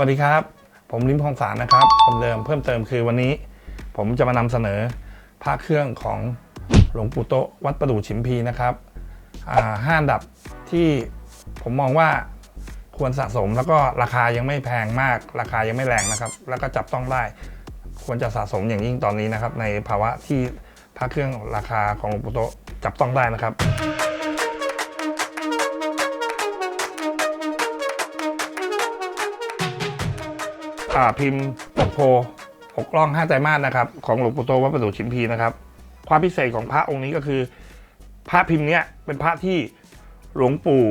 วัสดีครับ ผมลิมพงศารนะครับผมเดิมเพิ่มเติมคือวันนี้ ผมจะมานำเสนอพระเครื่องของหลวงปู่โตวัดประดู่ฉิมพีนะครับห้าอันดับที่ผมมองว่าควรสะสมแล้วก็ราคายังไม่แพงมาก ราคายังไม่แรงนะครับ แล้วก็จับต้องได้ควรจะสะสมอย่างยิ่งตอนนี้นะครับ ในภาวะที่พระเครื่องราคาของหลวงปู่โตจับต้องได้นะครับ พิมพ์ปกโพหกล่องห้าไตรมาสนะครับ ของหลวงปู่โตวัดประดูชิมพีนะครับ ความพิเศษของพระองค์นี้ก็คือ พระพิมพ์เนี้ยเป็นพระที่หลวงปู่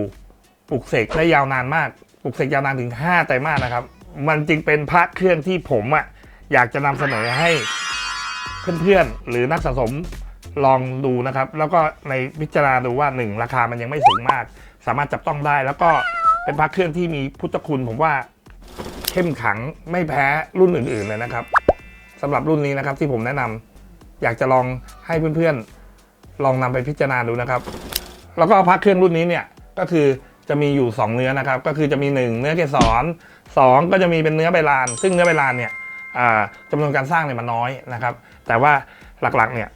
ปลุกเสกได้ยาวนานมากปลุกเสกยาวนานถึงห้าไตรมาสนะครับ มันจึงเป็นพระเครื่องที่ผมอะอยากจะนำเสนอให้เพื่อนๆหรือนักสะสมลองดูนะครับ แล้วก็ในพิจารณาดูว่าหนึ่งราคามันยังไม่สูงมาก สามารถจับต้องได้ แล้วก็เป็นพระเครื่องที่มีพุทธคุณผมว่า เข้มขังไม่แพ้รุ่นอื่น ๆ เลยนะครับสำหรับรุ่นนี้นะครับที่ผมแนะนำอยากจะลองให้เพื่อนๆ ลองนำไปพิจารณาดูนะครับ แล้วก็พระเครื่องรุ่นนี้เนี่ยก็คือจะมีอยู่ 2 เนื้อนะครับ ก็คือจะมี 1 เนื้อเกสร2ก็จะมีเป็นเนื้อใบลาน ซึ่งเนื้อใบลานเนี่ยอ่าจำนวนการสร้างเนี่ยมันน้อยนะครับ แต่ว่าหลักๆ เนี่ย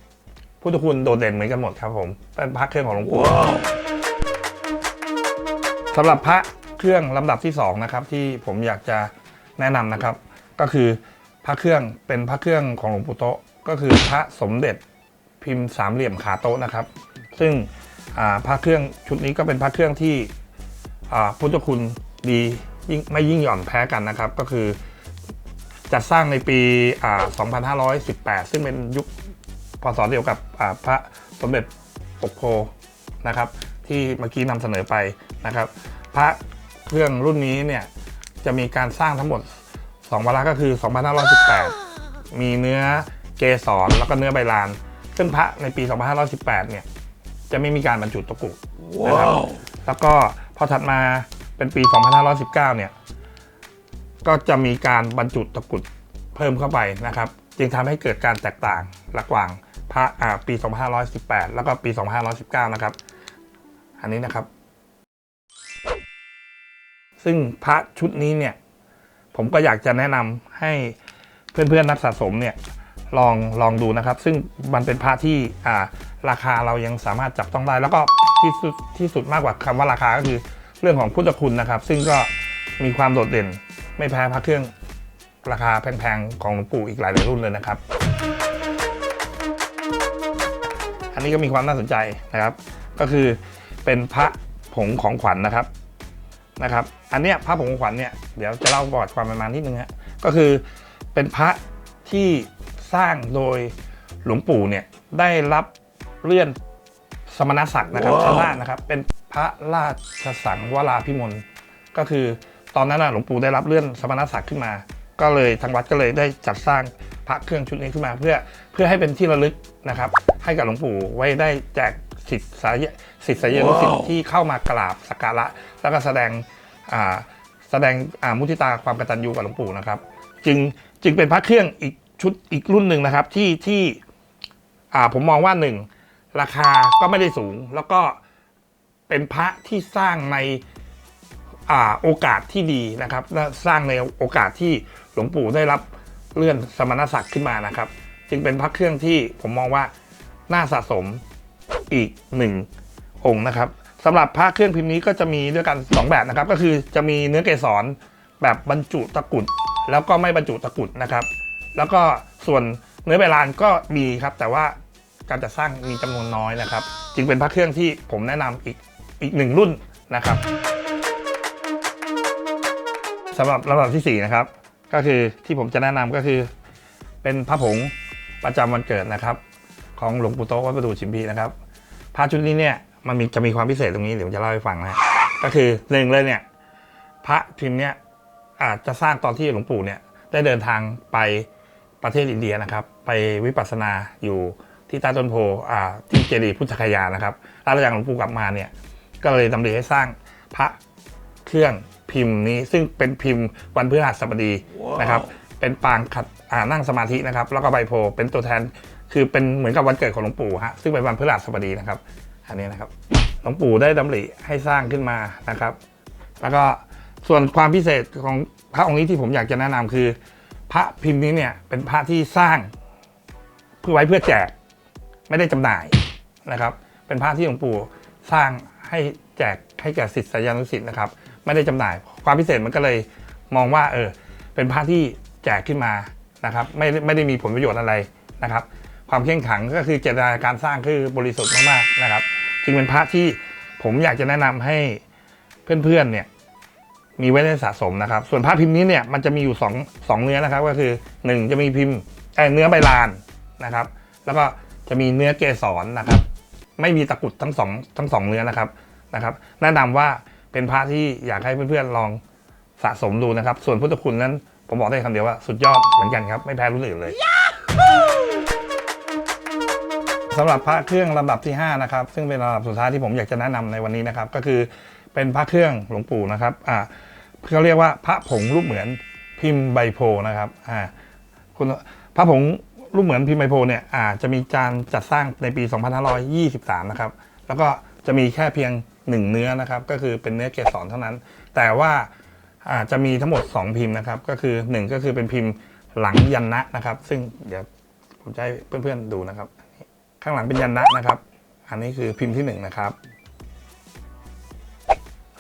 พุทธคุณโดดเด่นเหมือนกันหมดครับผมเป็นพระเครื่องของหลวงปู่สำหรับพระเครื่องลำดับที่2นะครับที่ผมอยากจะ แนะนำนะครับ ก็คือพระเครื่องเป็นพระเครื่องของหลวงปู่โตะก็คือพระสมเด็จพิมพ์สามเหลี่ยมขาโต๊ะนะครับ ซึ่งพระเครื่องชุดนี้ก็เป็นพระเครื่องที่พุทธคุณดีไม่ยิ่งหย่อนแพ้กันนะครับ ก็คือจัดสร้างในปี 2518 ซึ่งเป็นยุคพศเดียวกับพระสมเด็จปกโพนะครับ ที่เมื่อกี้นำเสนอไปนะครับ พระเครื่องรุ่นนี้เนี่ย จะมีการสร้างทั้งหมด 2 วาระก็คือ 2518 มีเนื้อเกสรแล้วก็เนื้อใบลาน ซึ่งพระในปี 2518 เนี่ย จะไม่มีการบรรจุตะกรุดนะครับ แล้วก็พอถัดมาเป็นปี 2519 เนี่ย ก็จะมีการบรรจุตะกรุดเพิ่มเข้าไปนะครับ จึงทำให้เกิดการแตกต่างระหว่างพระอ่าปี 2518 แล้วก็ปี 2519 นะครับ อันนี้นะครับ ซึ่งพระชุดนี้เนี่ย ผมก็อยากจะแนะนำให้เพื่อนๆนักสะสมเนี่ยลองลองดูนะครับ ซึ่งมันเป็นพระที่อ่าราคาเรายังสามารถจับต้องได้ แล้วก็ที่สุดที่สุดมากกว่าคำว่าราคาก็คือเรื่องของพุทธคุณนะครับ ซึ่งก็มีความโดดเด่นไม่แพ้พระเครื่องราคาแพงๆของหลวงปู่อีกหลายรุ่นเลยนะครับ อันนี้ก็มีความน่าสนใจนะครับ ก็คือเป็นพระผงของขวัญนะครับนะครับ อันเนี้ยพระผงของขวัญเนี่ยเดี๋ยวจะเล่าประวัติความเป็นมานิดนึงฮะก็คือเป็นพระที่สร้างโดยหลวงปู่เนี่ยได้รับเลื่อนสมณศักดิ์นะครับชนะนะครับ เป็นพระราชสังวราพิมลก็คือตอนนั้นน่ะหลวงปู่ได้รับเลื่อนสมณศักดิ์ขึ้นมา ก็เลยทางวัดก็เลยได้จัดสร้างพระเครื่องชุดนี้ขึ้นมา เพื่อเพื่อให้เป็นที่ระลึกนะครับ ให้กับหลวงปู่ไว้ได้แจกสิทธิสายสิทธิสายนุสิทธิ์ที่เข้ามากราบสักการะแล้วก็แสดงอ่า แสดงมุทิตาความกตัญญูกับหลวงปู่นะครับ จึงจึงเป็นพระเครื่องอีกชุดอีกรุ่นหนึ่งนะครับที่ที่ผมมองว่าหนึ่งราคาก็ไม่ได้สูง แล้วก็เป็นพระที่สร้างในอโอกาสที่ดีนะครับและสร้างในโอกาสที่หลวงปู่ได้รับเลื่อนสมณศักดิ์ขึ้นมานะครับ จึงเป็นพระเครื่องที่ผมมองว่าน่าสะสมอีกหนึ่งองค์นะครับ สำหรับพระเครื่องพิมพ์นี้ก็จะมีด้วยกัน 2 แบบนะครับ ก็คือจะมีเนื้อเกสรแบบบรรจุตะกุดแล้วก็ไม่บรรจุตะกุดนะครับ แล้วก็ส่วนเนื้อใบลานก็มีครับ แต่ว่าการจัดสร้างมีจำนวนน้อยนะครับ จึงเป็นพระเครื่องที่ผมแนะนำอีกอีกหนึ่งรุ่นนะครับสำหรับลำดับที่ 4 นะครับ ก็คือที่ผมจะแนะนำก็คือ เป็นพระผงประจำวันเกิดนะครับ ของหลวงปู่โตวัดประดูชิมพีนะครับพระชุดนี้เนี่ย มันมีจะมีความพิเศษตรงนี้เดี๋ยวผมจะเล่าให้ฟังนะฮะก็คือหนึ่งเลยเนี่ย พระพิมพ์เนี่ยอาจจะสร้างตอนที่หลวงปู่เนี่ย ได้เดินทางไปประเทศอินเดียนะครับ ไปวิปัสสนาอยู่ที่ใต้ต้นโพอ่าที่เจดีย์พุทธคยานะครับแล้วหลังจากหลวงปู่กลับมาเนี่ย ก็เลยดำริให้สร้างพระเครื่องพิมพ์นี้ซึ่งเป็นพิมพ์วันพฤหัสบดีนะครับ เป็นปางขัดอ่านั่งสมาธินะครับ แล้วก็ใบโพธิ์เป็นตัวแทนคือเป็นเหมือนกับวันเกิดของหลวงปู่ฮะซึ่งเป็นวันพฤหัสบดีนะครับ อันนี้นะครับหลวงปู่ได้ดำริให้สร้างขึ้นมานะครับ แล้วก็ส่วนความพิเศษของพระองค์นี้ที่ผมอยากจะแนะนำคือ พระพิมพ์นี้เนี่ยเป็นพระที่สร้างเพื่อไว้เพื่อแจกไม่ได้จำหน่ายนะครับ เป็นพระที่หลวงปู่สร้างให้แจกให้แก่ศิษยานุศิษย์นะครับ ไม่ได้จำหน่าย ความพิเศษมันก็เลยมองว่าเออเป็นพระที่แจกขึ้นมานะครับ ไม่ไม่ได้มีผลประโยชน์อะไรนะครับ ความเข้มขังก็คือเจตนาการสร้างคือบริสุทธิ์มากๆนะครับ จึงเป็นพระที่ผมอยากจะแนะนำให้เพื่อนๆเนี่ยมีไว้ในสะสมนะครับ ส่วนพระพิมพ์นี้เนี่ยมันจะมีอยู่สองสองเนื้อนะครับ ก็คือหนึ่งจะมีพิมพ์เนื้อใบลานนะครับ แล้วก็จะมีเนื้อเกสรนะครับ ไม่มีตะกุดทั้งสองทั้งสองเนื้อนะครับนะครับ แนะนำว่าเป็นพระที่อยากให้เพื่อนๆลองสะสมดูนะครับ ส่วนพุทธคุณนั้นผมบอกได้คำเดียวว่าสุดยอดเหมือนกันครับ ไม่แพ้รุ่นอื่นเลย สำหรับพระเครื่องลำดับที่5นะครับซึ่งเป็นลำดับสุดท้ายที่ผมอยากจะแนะนำในวันนี้นะครับ ก็คือเป็นพระเครื่องหลวงปู่นะครับอ่าเขาเรียกว่าพระผงรูปเหมือนพิมพ์ใบโพนะครับอ่าคุณพระผงรูปเหมือนพิมพ์ใบโพเนี่ยอ่าจะมีการจัดสร้างในปี 2523 นะครับ แล้วก็จะมีแค่เพียงหนึ่งเนื้อนะครับ ก็คือเป็นเนื้อเกสรเท่านั้น แต่ว่าอ่าจะมีทั้งหมด 2 พิมพ์นะครับ ก็คือ 1 ก็คือเป็นพิมพ์หลังยันนะนะครับ ซึ่งเดี๋ยวผมจะให้เพื่อนๆดูนะครับ ข้างหลังเป็นยันนะนะครับ อันนี้คือพิมพ์ที่หนึ่งนะครับ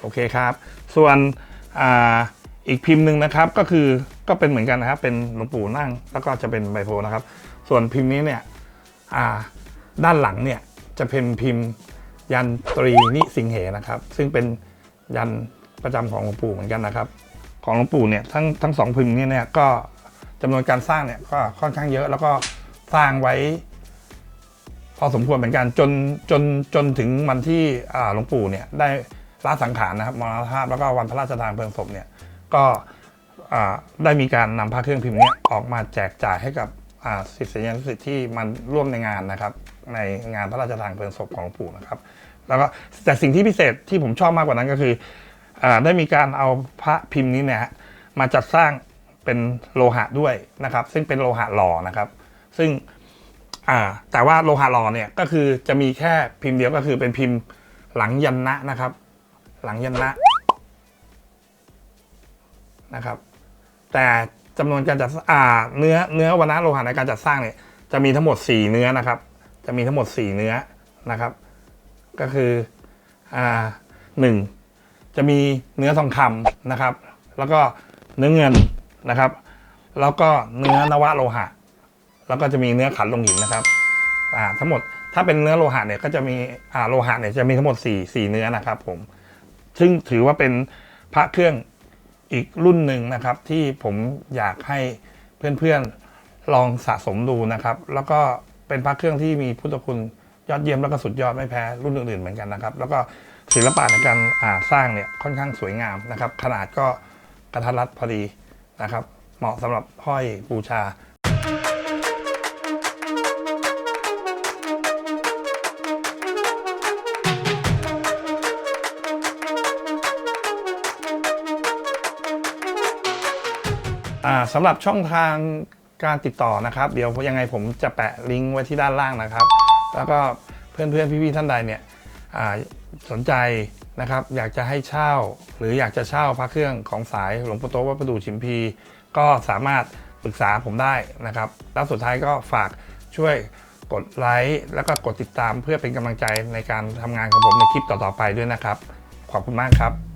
โอเคครับ ส่วนออีกพิมพ์หนึ่งนะครับ ก็คือก็เป็นเหมือนกันนะครับ เป็นหลวงปู่นั่ง แล้วก็จะเป็นใบโพนะครับ ส่วนพิมพ์นี้เนี่ยด้านหลังเนี่ยจะเป็นพิมพ์ยันตรีนิสิงเหนะครับ ซึ่งเป็นยันประจำของหลวงปู่เหมือนกันนะครับ ของหลวงปู่เนี่ยทั้งทั้งสองพิมพ์นี้เนี่ยก็จำนวนการสร้างเนี่ยก็ค่อนข้างเยอะ แล้วก็สร้างไว้ อสมควรเหมือนกันจนจนจนถึงวันที่หลวงปู่เนี่ยได้ละสังขารนะครับมรณภาพแล้วก็วันพระราชทานเพลิงศพเนี่ยก็ได้มีการนำพระเครื่องพิมพ์นี้ออกมาแจกจ่ายให้กับศิษยานุศิษย์ที่มันร่วมในงานนะครับ ในงานพระราชทานเพลิงศพของหลวงปู่นะครับ แล้วก็แต่สิ่งที่พิเศษที่ผมชอบมากกว่านั้นก็คืออได้มีการเอาพระพิมพ์นี้เนี่ยมาจัดสร้างเป็นโลหะด้วยนะครับ ซึ่งเป็นโลหะหล่อนะครับ ซึ่ง อ่าแต่ว่าโลหะหล่อเนี่ยก็คือจะมีแค่พิมพ์เดียวก็คือเป็นพิมพ์หลังยันนะนะครับ หลังยันนะนะครับ แต่จำนวนการจัดอ่าเนื้อเนื้อวรรณะโลหะในการจัดสร้างเนี่ยจะมีทั้งหมด 4 เนื้อนะครับ จะมีทั้งหมด 4 เนื้อนะครับ ก็คืออ่าหนึ่งจะมีเนื้อทองคำนะครับ แล้วก็เนื้อเงินนะครับ แล้วก็เนื้อนวะโลหะ แล้วก็จะมีเนื้อขันลงหินนะครับอ่าทั้งหมดถ้าเป็นเนื้อโลหะเนี่ยก็จะมีอ่าโลหะเนี่ยจะมีทั้งหมด4 4เนื้อนะครับผมซึ่งถือว่าเป็นพระเครื่องอีกรุ่นหนึ่งนะครับ ที่ผมอยากให้เพื่อนๆลองสะสมดูนะครับ แล้วก็เป็นพระเครื่องที่มีพุทธคุณยอดเยี่ยมแล้วก็สุดยอดไม่แพ้รุ่นอื่นๆเหมือนกันนะครับ แล้วก็ศิลปะในการอ่าสร้างเนี่ยค่อนข้างสวยงามนะครับ ขนาดก็กระทัดรัดพอดีนะครับ เหมาะสำหรับห้อยบูชา สำหรับช่องทางการติดต่อนะครับ เดี๋ยวยังไงผมจะแปะลิงก์ไว้ที่ด้านล่างนะครับ แล้วก็เพื่อนๆพี่ๆท่านใดเนี่ยสนใจนะครับอยากจะให้เช่า หรืออยากจะเช่าพระเครื่องของสายหลวงปู่โตวัดประดู่ชิมพี ก็สามารถปรึกษาผมได้นะครับ แล้วสุดท้ายก็ฝากช่วยกดไลค์แล้วก็กดติดตามเพื่อเป็นกำลังใจในการทำงานของผมในคลิปต่อๆไปด้วยนะครับ ขอบคุณมากครับ